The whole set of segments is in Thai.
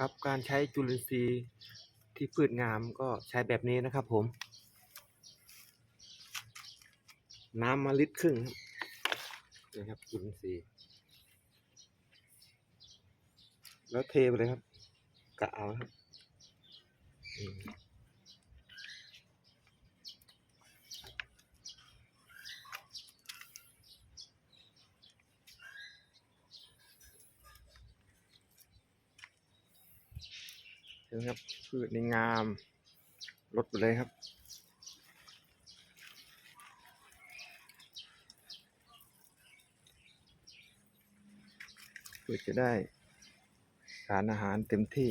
ครับการใช้จุลินทรีย์ที่พืชงามก็ใช้แบบนี้นะครับผม น้ำมาลิตรครึ่งนะครับจุลินทรีย์แล้วเทไปเลยครับกะเอาครับอืมเห็ นไหมครับพืชในงามลดไปเลยครับ เพื่อจะได้สารอาหารเต็มที่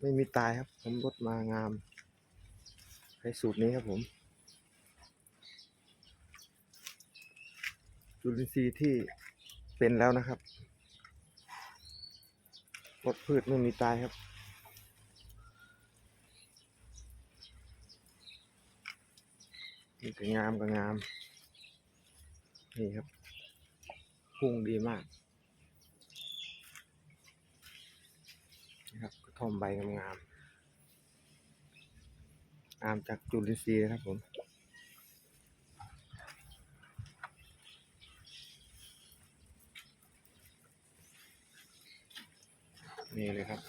ไม่มีตายครับ ผมลดมางามใช้สูตรนี้ครับผมจุลินทรีย์ที่เป็นแล้วนะครับ ลดพืชไม่มีตายครับ นี่ก็งามก็งาม นี่ครับ พุ่งดีมากนะครับกระท่อมใบงามงามๆงามจากจุลินทรีย์ครับผม นี่เลยครับ